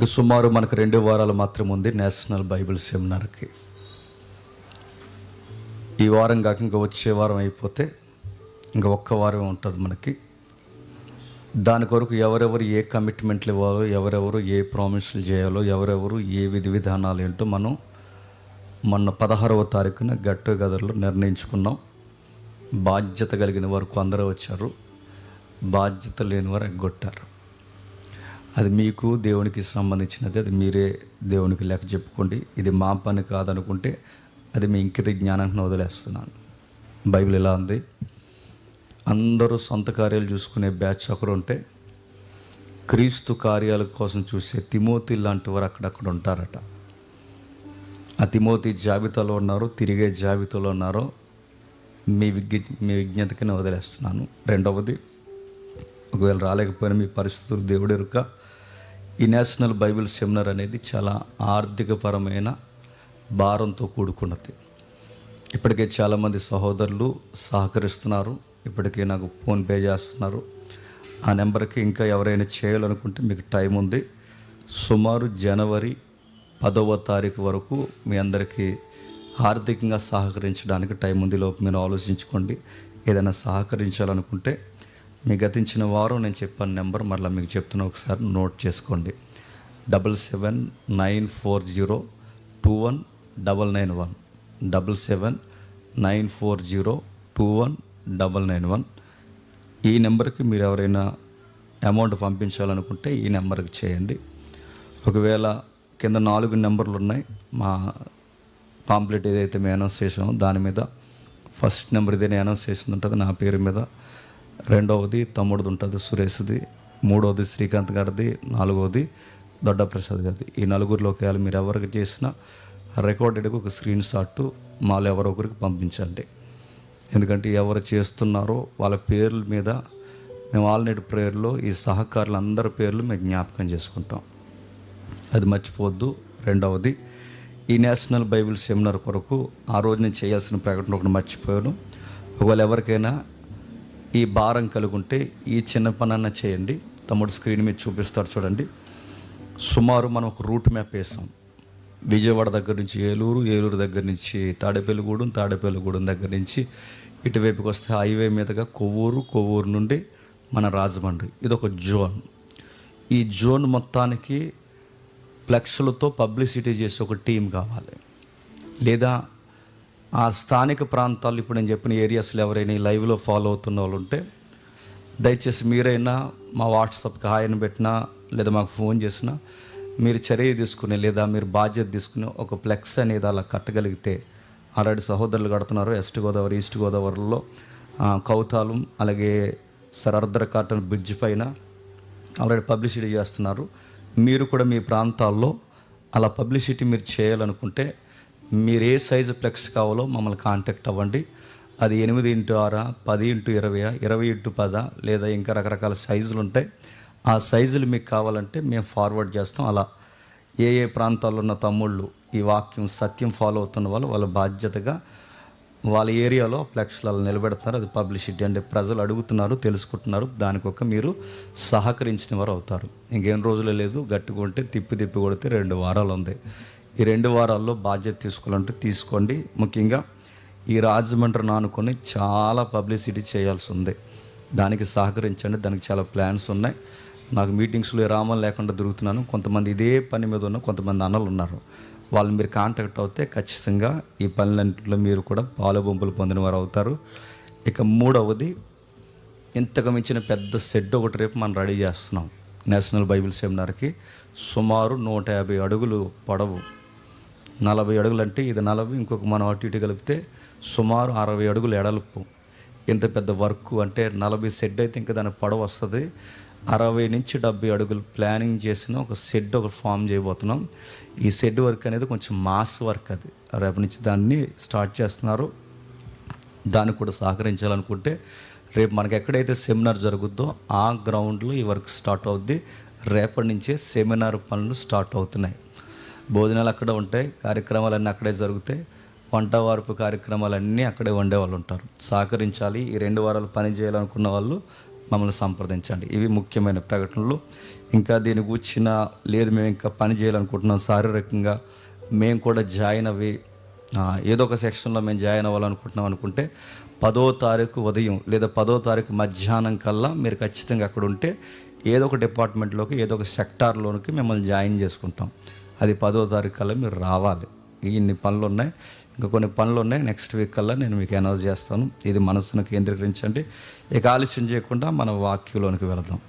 ఇక సుమారు మనకు రెండు వారాలు మాత్రం ఉంది నేషనల్ బైబిల్ సెమినార్కి. ఈ వారం కాక ఇంకా వచ్చే వారం అయిపోతే ఇంకా ఒక్క వారం ఉంటుంది మనకి. దాని కొరకు ఎవరెవరు ఏ కమిట్మెంట్లు ఇవ్వాలో ఎవరెవరు ఏ ప్రామిస్లు చేయాలో ఎవరెవరు ఏ విధి విధానాలు ఏంటో మనం మొన్న పదహారవ తారీఖున గట్టు గదర్లో నిర్ణయించుకున్నాం. బాధ్యత కలిగిన వారు కొందరు వచ్చారు. బాధ్యత లేని వారు ఎగ్గొట్టారు. అది మీకు దేవునికి సంబంధించినది అది మీరే దేవునికి లెక్క చెప్పుకోండి. ఇది మా పని కాదనుకుంటే అది మీ ఇంకిత జ్ఞానాన్ని వదిలేస్తున్నాను. బైబిల్ ఎలా ఉంది. అందరూ సొంత కార్యాలు చూసుకునే బ్యాచ్ ఒకరు ఉంటే క్రీస్తు కార్యాల కోసం చూసే తిమోతి లాంటి వారు అక్కడక్కడ ఉంటారట. ఆ తిమోతి జాబితాలో ఉన్నారు తిరిగే జాబితాలో ఉన్నారో. మీ విజ్ఞ మీ విజ్ఞతకి వదిలేస్తున్నాను. రెండవది ఒకవేళ రాలేకపోయినా మీ పరిస్థితులు దేవుడు ఈ నేషనల్ బైబిల్ సెమినార్ అనేది చాలా ఆర్థికపరమైన భారంతో కూడుకున్నది. ఇప్పటికే చాలామంది సహోదరులు సహకరిస్తున్నారు. ఇప్పటికే నాకు ఫోన్పే చేస్తున్నారు. ఆ నెంబర్కి ఇంకా ఎవరైనా చేయాలనుకుంటే మీకు టైం ఉంది. సుమారు జనవరి పదవ తారీఖు వరకు మీ అందరికీ ఆర్థికంగా సహకరించడానికి టైం ఉంది. లోపు మీరు ఆలోచించుకోండి. ఏదైనా సహకరించాలనుకుంటే మీ గతించిన వారం నేను చెప్పాను నెంబర్ మరలా మీకు చెప్తున్నా ఒకసారి నోట్ చేసుకోండి. Double seven nine four zero two one double nine one. Double seven nine four zero two one double nine one. ఈ నెంబర్కి మీరు ఎవరైనా అమౌంట్ పంపించాలనుకుంటే ఈ నెంబర్కి చేయండి. ఒకవేళ కింద నాలుగు నెంబర్లు ఉన్నాయి మా పాంప్లెట్ ఏదైతే మేము అనౌన్స్ చేసామో దాని మీద ఫస్ట్ నెంబర్ ఇదే నేను అనౌన్స్ చేసింది ఉంటుంది నా పేరు మీద రెండవది తమ్ముడిది ఉంటుంది సురేష్ది మూడవది శ్రీకాంత్ గారిది నాలుగవది దొడ్డ ప్రసాద్ గారిది. ఈ నలుగురిలో ఒకవేళ మీరు ఎవరికి చేసినా రికార్డెడ్గా ఒక స్క్రీన్ షాట్ మాలో ఎవరో ఒకరికి పంపించండి. ఎందుకంటే ఎవరు చేస్తున్నారో వాళ్ళ పేర్ల మీద మేము ఆల్రెడీ ప్రేయర్లో ఈ సహకారులు అందరి పేర్లు మేము జ్ఞాపకం చేసుకుంటాం. అది మర్చిపోవద్దు. రెండవది ఈ నేషనల్ బైబిల్ సెమినార్ కొరకు ఆ రోజు నేను చేయాల్సిన ప్రకటన ఒకటి మర్చిపోయాను. ఒకవేళ ఎవరికైనా ఈ భారం కలుగుంటే ఈ చిన్న పనన్నా చేయండి. తమ్ముడు స్క్రీన్ మీద చూపిస్తారు చూడండి. సుమారు మనం ఒక రూట్ మ్యాప్ వేసాం. విజయవాడ దగ్గర నుంచి ఏలూరు ఏలూరు దగ్గర నుంచి తాడేపల్లిగూడెం తాడేపల్లిగూడెం దగ్గర నుంచి ఇటువైపుకి వస్తే హైవే మీదుగా కొవ్వూరు కొవ్వూరు నుండి మన రాజమండ్రి. ఇది ఒక జోన్. ఈ జోన్ మొత్తానికి ఫ్లెక్స్లతో పబ్లిసిటీ చేసే ఒక టీం కావాలి. లేదా ఆ స్థానిక ప్రాంతాలు ఇప్పుడు నేను చెప్పిన ఏరియాస్లో ఎవరైనా లైవ్లో ఫాలో అవుతున్న వాళ్ళు ఉంటే దయచేసి మీరైనా మా వాట్సాప్కి హాయని పెట్టినా లేదా మాకు ఫోన్ చేసినా మీరు చర్య తీసుకుని లేదా మీరు బాధ్యత తీసుకుని ఒక ఫ్లెక్స్ అనేది అలా కట్టగలిగితే ఆల్రెడీ సహోదరులు కడుతున్నారు వెస్ట్ గోదావరి ఈస్ట్ గోదావరిలో కౌతాలం అలాగే సరర్దర కాటన్ బ్రిడ్జ్ పైన ఆల్రెడీ పబ్లిసిటీ చేస్తున్నారు. మీరు కూడా మీ ప్రాంతాల్లో అలా పబ్లిసిటీ మీరు చేయాలనుకుంటే మీరు ఏ సైజు ఫ్లెక్స్ కావాలో మమ్మల్ని కాంటాక్ట్ అవ్వండి. అది ఎనిమిది ఇంటూ ఆరా పది ఇంటూ ఇరవై ఇరవై ఇంటూ పద లేదా ఇంకా రకరకాల సైజులు ఉంటాయి. ఆ సైజులు మీకు కావాలంటే మేము ఫార్వర్డ్ చేస్తాం. అలా ఏ ఏ ప్రాంతాల్లో ఉన్న తమ్ముళ్ళు ఈ వాక్యం సత్యం ఫాలో అవుతున్న వాళ్ళు వాళ్ళ బాధ్యతగా వాళ్ళ ఏరియాలో ఫ్లెక్స్లలో నిలబెడుతున్నారు. అది పబ్లిసిటీ అంటే ప్రజలు అడుగుతున్నారు తెలుసుకుంటున్నారు. దానికొక మీరు సహకరించిన వారు అవుతారు. ఇంకేం రోజులు లేదు గట్టుకుంటే తిప్పి తిప్పి కొడితే రెండు వారాలు ఉంది. ఈ రెండు వారాల్లో బాధ్యత తీసుకోవాలంటే తీసుకోండి. ముఖ్యంగా ఈ రాజమండ్రి నానుకొని చాలా పబ్లిసిటీ చేయాల్సి ఉంది. దానికి సహకరించండి. దానికి చాలా ప్లాన్స్ ఉన్నాయి. నాకు మీటింగ్స్లో రామం లేకుండా దొరుకుతున్నాను. కొంతమంది ఇదే పని మీద ఉన్న కొంతమంది అన్నలు ఉన్నారు. వాళ్ళు మీరు కాంటాక్ట్ అవుతే ఖచ్చితంగా ఈ పనులన్నింటిలో మీరు కూడా పాలు బొంపులు పొందిన వారు అవుతారు. ఇక మూడవది ఇంతకు మించిన పెద్ద షెడ్ ఒకటి రేపు మనం రెడీ చేస్తున్నాం. నేషనల్ బైబిల్ సెమినార్కి సుమారు నూట యాభై అడుగులు పొడవు. నలభై అడుగులు అంటే ఇది నలభై ఇంకొక మనం అటు ఇటు కలిపితే సుమారు అరవై అడుగులు ఎడల్పు. ఇంత పెద్ద వర్క్ అంటే నలభై షెడ్ అయితే ఇంకా దాని పొడవు వస్తుంది. అరవై నుంచి డెబ్బై అడుగులు ప్లానింగ్ చేసిన ఒక షెడ్ ఒక ఫామ్ చేయబోతున్నాం. ఈ షెడ్ వర్క్ అనేది కొంచెం మాస్ వర్క్ అది. రేపు నుంచి దాన్ని స్టార్ట్ చేస్తున్నారు. దానికి కూడా సహకరించాలనుకుంటే రేపు మనకి ఎక్కడైతే సెమినార్ జరుగుద్దో ఆ గ్రౌండ్లో ఈ వర్క్ స్టార్ట్ అవుద్ది. రేపటి నుంచే సెమినార్ పనులు స్టార్ట్ అవుతున్నాయి. భోజనాలు అక్కడ ఉంటాయి కార్యక్రమాలన్నీ అక్కడే జరుగుతాయి. వంట వార్పు కార్యక్రమాలన్నీ అక్కడే వండే వాళ్ళు ఉంటారు. సహకరించాలి ఈ రెండు వారాలు పని చేయాలనుకున్న వాళ్ళు మమ్మల్ని సంప్రదించండి. ఇవి ముఖ్యమైన ప్రకటనలు. ఇంకా దీని కూర్చిన లేదు మేము ఇంకా పని చేయాలనుకుంటున్నాం శారీరకంగా. మేము కూడా జాయిన్ అవి ఏదో ఒక సెక్షన్లో మేము జాయిన్ అవ్వాలనుకుంటున్నాం అనుకుంటే పదో తారీఖు ఉదయం లేదా పదో తారీఖు మధ్యాహ్నం కల్లా మీరు ఖచ్చితంగా అక్కడ ఉంటే ఏదో ఒక డిపార్ట్మెంట్లోకి ఏదో ఒక సెక్టార్లోనికి మిమ్మల్ని జాయిన్ చేసుకుంటాం. అది పదో తారీఖు కల్లా మీరు రావాలి. ఇన్ని పనులు ఉన్నాయి ఇంకా కొన్ని పనులు ఉన్నాయి నెక్స్ట్ వీక్ కల్లా నేను మీకు అనౌన్స్ చేస్తాను. ఇది మనసును కేంద్రీకరించండి. ఇక ఆలస్యం చేయకుండా మనం వాక్యంలోనికి వెళదాం.